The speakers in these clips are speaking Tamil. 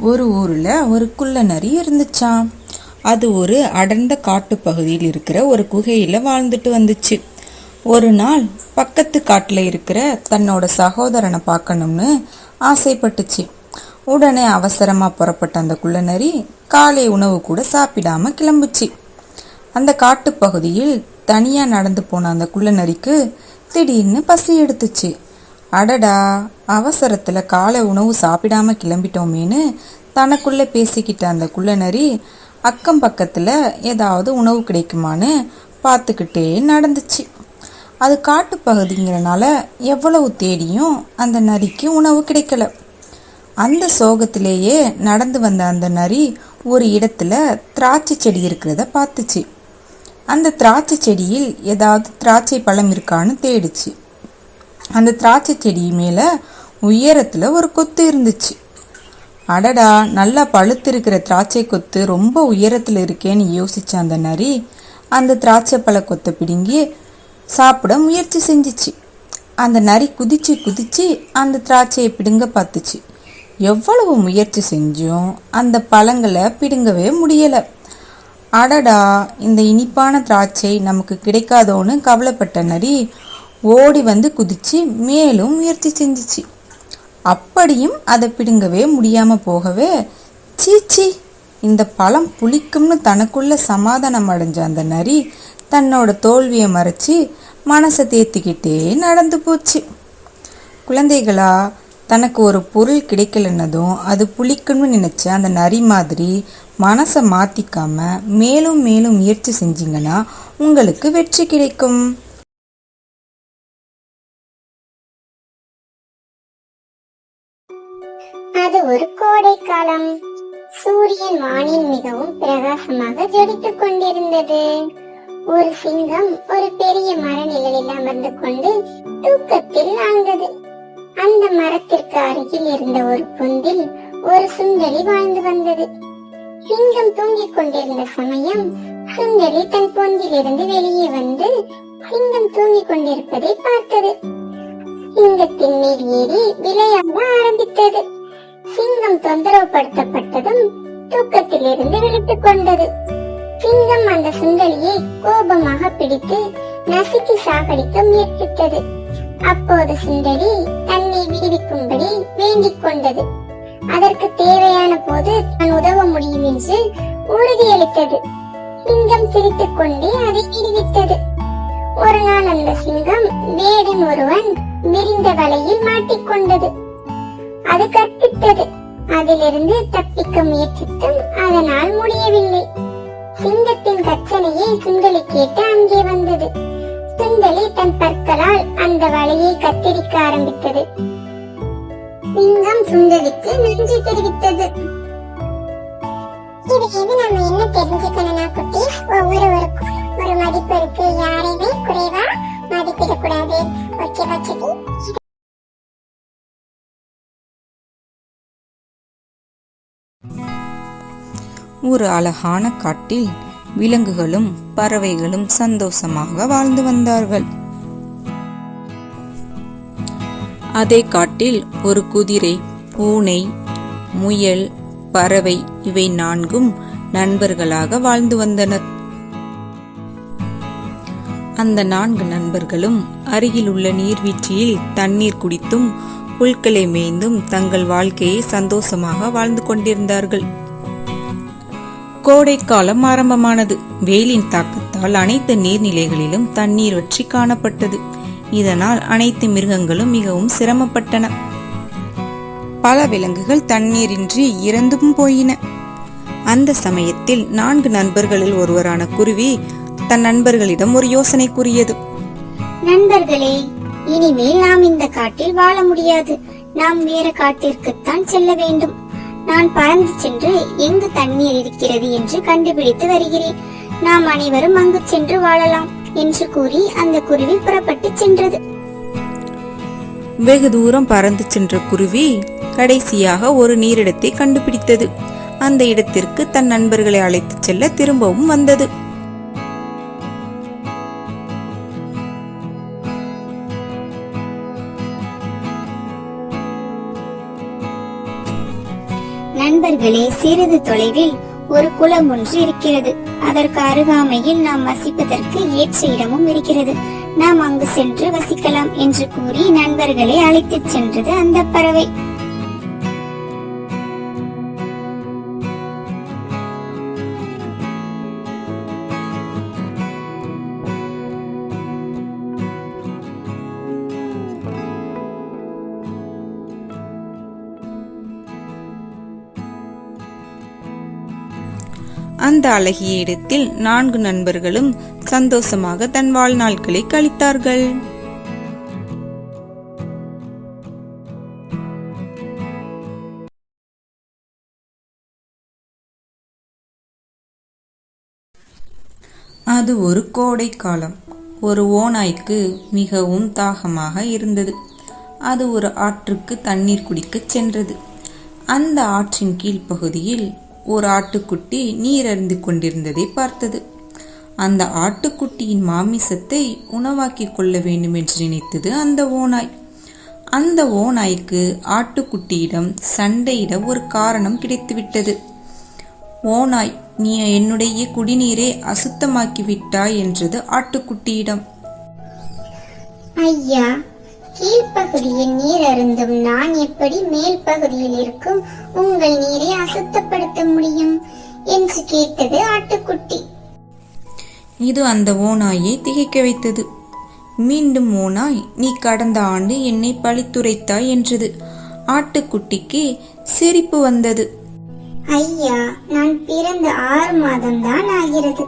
ஒரு ஊரில் ஒரு குள்ள நரி இருந்துச்சாம் அது ஒரு அடர்ந்த காட்டு பகுதியில் இருக்கிற ஒரு குகையில் வாழ்ந்துட்டு வந்துச்சு. ஒரு நாள் பக்கத்து காட்டில் இருக்கிற தன்னோட சகோதரனை பார்க்கணும்னு ஆசைப்பட்டுச்சு. உடனே அவசரமாக புறப்பட்ட அந்த குள்ள நரி காலை உணவு கூட சாப்பிடாம கிளம்புச்சு. அந்த காட்டுப் பகுதியில் தனியாக நடந்து போன அந்த குள்ள நரிக்கு திடீர்னு பசி எடுத்துச்சு. அடடா அவசரத்துல காலை உணவு சாப்பிடாம கிளம்பிட்டோமேன்னு தனக்குள்ள பேசிக்கிட்ட அந்த குள்ள நரி அக்கம் பக்கத்துல ஏதாவது உணவு கிடைக்குமான்னு பார்த்துக்கிட்டே நடந்துச்சு. அது காட்டு பகுதிங்கிறனால எவ்வளவு தேடியும் அந்த நரிக்கு உணவு கிடைக்கல. அந்த சோகத்திலேயே நடந்து வந்த அந்த நரி ஒரு இடத்துல திராட்சை செடி இருக்கிறத பார்த்துச்சு. அந்த திராட்சை செடியில் ஏதாவது திராட்சை பழம் இருக்கான்னு தேடிச்சு. அந்த திராட்சை செடி மேலே உயரத்துல ஒரு கொத்து இருந்துச்சு. அடடா நல்லா பழுத்து இருக்கிற திராட்சை கொத்து ரொம்ப உயரத்துல இருக்கேன்னு யோசிச்ச அந்த நரி அந்த திராட்சை பழ கொத்தை பிடுங்கி சாப்பிட முயற்சி செஞ்சுச்சு. அந்த நரி குதிச்சு குதிச்சு அந்த திராட்சையை பிடுங்க பார்த்துச்சு. எவ்வளவு முயற்சி செஞ்சும் அந்த பழங்களை பிடுங்கவே முடியல. அடடா இந்த இனிப்பான திராட்சை நமக்கு கிடைக்காதோன்னு கவலைப்பட்ட நரி ஓடி வந்து குதிச்சு மேலும் முயற்சி செஞ்சுச்சு. அப்படியும் அதை பிடுங்கவே முடியாமல் போகவே சீச்சி இந்த பழம் புளிக்கும்னு தனக்குள்ள சமாதானம் அடைஞ்ச அந்த நரி தன்னோட தோல்வியை மறைச்சி மனசை தேத்திக்கிட்டே நடந்து போச்சு. குழந்தைகளா தனக்கு ஒரு பொருள் கிடைக்கலன்னதும் அது புளிக்கும்னு நினச்ச அந்த நரி மாதிரி மனசை மாற்றிக்காம மேலும் மேலும் முயற்சி செஞ்சிங்கன்னா உங்களுக்கு வெற்றி கிடைக்கும். அது ஒரு கோடை காலம். சூரியன் வானில் மிகவும் பிரகாசமாக ஜொலித்துக் கொண்டிருந்தது. ஒரு சிங்கம் ஒரு பெரிய மர நிழலில் அமர்ந்து கொண்டு தூக்கத்தில் ஆழ்ந்தது. அந்த மரத்திற்கு அருகில் இருந்த ஒரு பொந்தில் ஒரு சுந்தரி வாழ்ந்து வந்தது. சிங்கம் தூங்கிக் கொண்டிருந்த சமயம் சுந்தரி தன் பொந்திலிருந்து வெளியே வந்து சிங்கம் தூங்கிக் கொண்டிருப்பதை பார்த்தது. சிங்கத்தின் மேல் ஏறி விளையாட ஆரம்பித்தது. சிங்கம் தொந்தரவுப்படுத்தப்பட்டதும் தூக்கத்திலிருந்து விழித்துக் கொண்டது சிங்கம் அந்த சுண்டலியை கோபமாக பிடித்து நசுக்கி சாகடிக்க முயற்சித்தது. அப்போது சுண்டலி தன்னை விடுவிக்கும்படி வேண்டிக் கொண்டது. அதற்கு தேவையான போது தான் உதவ முடியும் என்று உறுதியளித்தது. சிங்கம் சிரித்துக் கொண்டே அதை விடுவித்தது. ஒரு நாள் அந்த சிங்கம் வேடன் ஒருவன் விரிந்த வலையில் மாட்டிக்கொண்டது அது கற்பித்தது. அதிலிருந்து தப்பிக்க முயற்சித்தும் அதனால் முடியவில்லை. சிங்கத்தின் கச்சனையை சுண்டலி கேட்டு அங்கே வந்தது. சுண்டலி தன் பற்களால் அந்த வலையை கத்தரிக்க ஆரம்பித்தது. சிங்கம் சுண்டலிக்கு நன்றி தெரிவித்தது. இதுலேருந்து நம்ம என்ன தெரிஞ்சுக்கணும்னா குட்டி ஒவ்வொருவருக்கும் ஒரு மதிப்பு இருக்கு. ஒரு அழகான காட்டில் விலங்குகளும் பறவைகளும் சந்தோஷமாக வாழ்ந்து வந்தார்கள். அதே காட்டில் ஒரு குதிரை பூனை முயல் பறவை இவை நான்கும் நண்பர்களாக வாழ்ந்து வந்தனர். அந்த நான்கு நண்பர்களும் அருகில் உள்ள நீர்வீழ்ச்சியில் தண்ணீர் குடித்தும் புல்களை மேய்ந்தும் தங்கள் வாழ்க்கையை சந்தோஷமாக வாழ்ந்து கொண்டிருந்தார்கள். கோடைக்காலம் ஆரம்பமானது. வெயிலின் தாக்கத்தால் அனைத்து நீர்நிலைகளிலும் தண்ணீர் வற்றி காணப்பட்டது. இதனால் அனைத்து மிருகங்களும் மிகவும் சிரமப்பட்டன. பல விலங்குகள் தண்ணீரின்றி இறந்தும் போயின. அந்த சமயத்தில் நான்கு நண்பர்களில் ஒருவரான குருவி தன் நண்பர்களிடம் ஒரு யோசனை கூறியது. நண்பர்களே இனிமேல் நாம் இந்த காட்டில் வாழ முடியாது. நாம் வேற காட்டிற்குத்தான் செல்ல வேண்டும். நான் பறந்து சென்று எங்கு தண்ணீர் இருக்கிறது என்று கண்டுபிடித்து வருகிறேன். நாம் அனைவரும் அங்கு சென்று வாழலாம் என்று கூறி அந்த குருவி புறப்பட்டு சென்றது. வெகு தூரம் பறந்து சென்ற குருவி கடைசியாக ஒரு நீரிடத்தை கண்டுபிடித்தது. அந்த இடத்திற்கு தன் நண்பர்களை அழைத்துச் செல்ல திரும்பவும் வந்தது. நண்பர்களே சிறிது தொலைவில் ஒரு குளம் ஒன்று இருக்கிறது. அதற்கு அருகாமையில் நாம் வசிப்பதற்கு ஏற்ற இடமும் இருக்கிறது. நாம் அங்கு சென்று வசிக்கலாம் என்று கூறி நண்பர்களை அழைத்துச் சென்றது அந்த பறவை. அந்த அழகிய இடத்தில் நான்கு நண்பர்களும் சந்தோஷமாக தன் வாழ்நாட்களை கழித்தார்கள். அது ஒரு கோடை காலம். ஒரு ஓநாய்க்கு மிகவும் தாகமாக இருந்தது. அது ஒரு ஆற்றுக்கு தண்ணீர் குடிக்கச் சென்றது. அந்த ஆற்றின் கீழ்ப்பகுதியில் ஒரு ஆட்டுக்குட்டி நீர் அருந்தி கொண்டிருந்ததை பார்த்தது. அந்த ஆட்டுக்குட்டியின் மாமிசத்தை உணவாக்கிக் கொள்ள வேண்டும் என்று நினைத்தது அந்த ஓநாய். அந்த ஓநாய்க்கு ஆட்டுக்குட்டியிடம் சண்டையிட ஒரு காரணம் கிடைத்துவிட்டது. ஓநாய் நீ என்னுடைய குடிநீரை அசுத்தமாக்கிவிட்டாய் என்றது ஆட்டுக்குட்டியிடம். ஐயா கீழ்ப்பகுதியில் நீர் அருந்தும். நான் எப்படி மேல் பகுதியில் இருக்கும்? உங்கள் நீரை அசுத்தப்படுத்த முடியும்? என்று கேட்டது ஆட்டுக்குட்டி. இது அந்த ஓநாயை திகைக்க வைத்தது. மீண்டும் ஓநாய் நீ கடந்த ஆண்டு என்னை பழித்துரைத்தாய் என்றது. ஆட்டுக்குட்டிக்கு சிரிப்பு வந்தது. ஐயா நான் பிறந்த ஆறு மாதம் தான் ஆகிறது.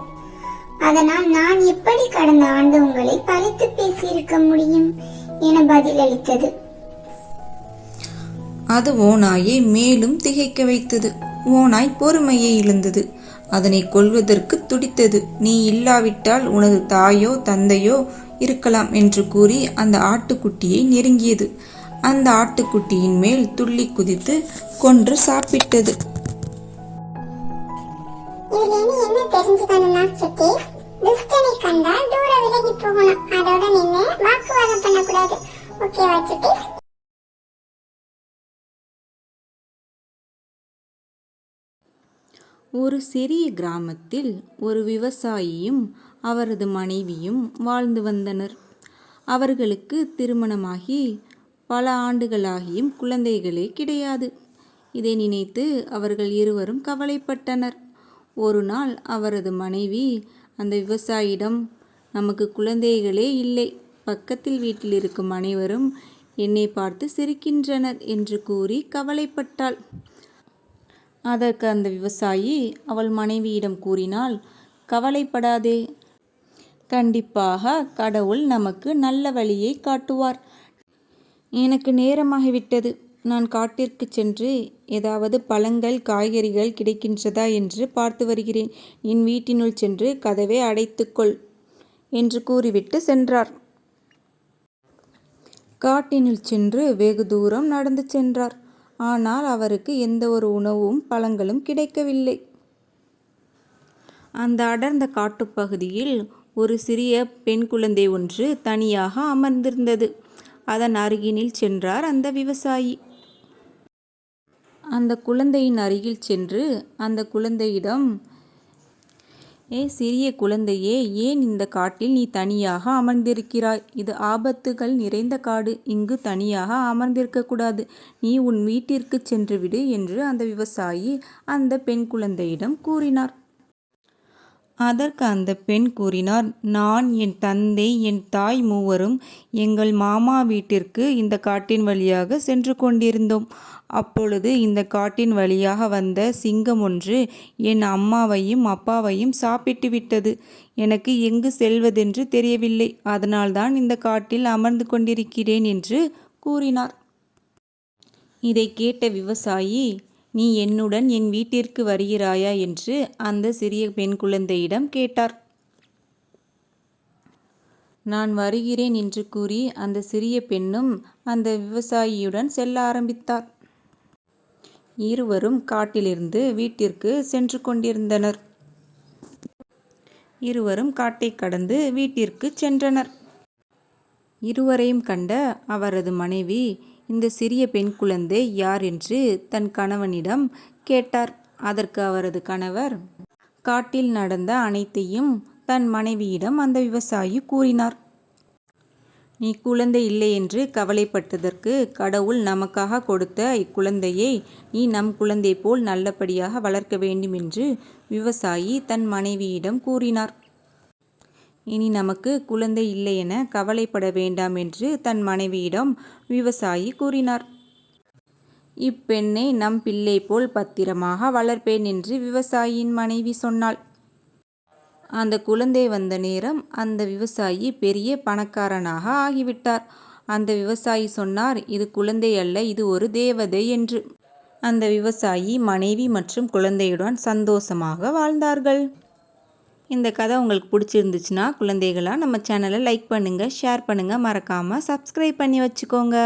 அதனால் நான் எப்படி கடந்த ஆண்டு உங்களை பழித்து பேசியிருக்க முடியும்? என பதிலளித்தது. அது ஓநாயை மேலும் திகைக்க வைத்தது. ஓநாய் பொறுமையை இழந்தது. அதனை கொல்வதற்கு துடித்தது. நீ இல்லாவிட்டால் உனது தாயோ தந்தையோ இருக்கலாம் என்று கூறி அந்த ஆட்டுக்குட்டியை நெருங்கியது. அந்த ஆட்டுக்குட்டியின் மேல் துள்ளி குதித்து கொன்று சாப்பிட்டது. இதுல இருந்து துஷ்டனை கண்டால் தூர விலகி போகணும். அதோட நின்று வாக்குவாதம் பண்ணக்கூடாது. ஓகேவா சுட்டீஸ் ஒரு சிறிய கிராமத்தில் ஒரு விவசாயியும் அவரது மனைவியும் வாழ்ந்து வந்தனர். அவர்களுக்கு திருமணமாகி பல ஆண்டுகளாகியும் குழந்தைகளே கிடையாது. இதை நினைத்து அவர்கள் இருவரும் கவலைப்பட்டனர். ஒரு நாள் அவரது மனைவி அந்த விவசாயியிடம் நமக்கு குழந்தைகளே இல்லை. பக்கத்தில் வீட்டில் இருக்கும் அனைவரும் என்னை பார்த்து சிரிக்கின்றனர் என்று கூறி கவலைப்பட்டாள். அதற்கு அந்த விவசாயி அவள் மனைவியிடம் கூறினால் கவலைப்படாதே. கண்டிப்பாக கடவுள் நமக்கு நல்ல வழியை காட்டுவார். எனக்கு நேரமாகிவிட்டது. நான் காட்டிற்கு சென்று ஏதாவது பழங்கள் காய்கறிகள் கிடைக்கின்றதா என்று பார்த்து வருகிறேன். என் வீட்டினுள் சென்று கதவை அடைத்துக்கொள் என்று கூறிவிட்டு சென்றார். காட்டினுள் சென்று வெகு தூரம் நடந்து சென்றார். ஆனால் அவருக்கு எந்த ஒரு உணவும் பழங்களும் கிடைக்கவில்லை. அந்த அடர்ந்த காட்டுப்பகுதியில் ஒரு சிறிய பெண் குழந்தை ஒன்று தனியாக அமர்ந்திருந்தது. அதன் அருகினில் சென்றார் அந்த விவசாயி. அந்த குழந்தையின் அருகில் சென்று அந்த குழந்தையிடம் ஏ சிறிய குழந்தையே ஏன் இந்த காட்டில் நீ தனியாக அமர்ந்திருக்கிறாய்? இது ஆபத்துகள் நிறைந்த காடு. இங்கு தனியாக அமர்ந்திருக்கக்கூடாது நீ உன் வீட்டிற்கு சென்று விடு என்று அந்த விவசாயி அந்த பெண் குழந்தையிடம் கூறினார். அதற்கு அந்த பெண் கூறினார் நான் என் தந்தை என் தாய் மூவரும் எங்கள் மாமா வீட்டிற்கு இந்த காட்டின் வழியாக சென்று கொண்டிருந்தோம். அப்பொழுது இந்த காட்டின் வழியாக வந்த சிங்கம் ஒன்று என் அம்மாவையும் அப்பாவையும் சாப்பிட்டு விட்டது. எனக்கு எங்கு செல்வதென்று தெரியவில்லை. அதனால்தான் இந்த காட்டில் அமர்ந்து கொண்டிருக்கிறேன் என்று கூறினார். இதை கேட்ட விவசாயி நீ என்னுடன் என் வீட்டிற்கு வருகிறாயா? என்று அந்த சிறிய பெண் குழந்தையிடம் கேட்டார். நான் வருகிறேன் என்று கூறி அந்த சிறிய பெண்ணும் அந்த விவசாயியுடன் செல்ல ஆரம்பித்தார். இருவரும் காட்டிலிருந்து வீட்டிற்கு சென்று கொண்டிருந்தனர். இருவரும் காட்டை கடந்து வீட்டிற்கு சென்றனர். இருவரையும் கண்ட அவரது மனைவி இந்த சிறிய பெண் குழந்தை யார் என்று தன் கணவனிடம் கேட்டார். அதற்கு அவரது கணவர் காட்டில் நடந்த அனைத்தையும் தன் மனைவியிடம் அந்த விவசாயி கூறினார். நீ குழந்தை இல்லை என்று கவலைப்பட்டதற்கு கடவுள் நமக்காக கொடுத்த இக்குழந்தையை நீ நம் குழந்தை போல் நல்லபடியாக வளர்க்க வேண்டும் என்று விவசாயி தன் மனைவியிடம் கூறினார். இனி நமக்கு குழந்தை இல்லை என கவலைப்பட வேண்டாம் என்று தன் மனைவியிடம் விவசாயி கூறினார். இப்பெண்ணை நம் பிள்ளை போல் பத்திரமாக வளர்ப்பேன் என்று விவசாயியின் மனைவி சொன்னாள். அந்த குழந்தை வந்த நேரம் அந்த விவசாயி பெரிய பணக்காரனாக ஆகிவிட்டார். அந்த விவசாயி சொன்னார் இது குழந்தை அல்ல இது ஒரு தேவதை என்று. அந்த விவசாயி மனைவி மற்றும் குழந்தையுடன் சந்தோஷமாக வாழ்ந்தார்கள். இந்த கதை உங்களுக்கு பிடிச்சிருந்துச்சுன்னா குழந்தைகளாக நம்ம சேனலை லைக் பண்ணுங்கள் ஷேர் பண்ணுங்கள் மறக்காமல் சப்ஸ்கிரைப் பண்ணி வச்சுக்கோங்க.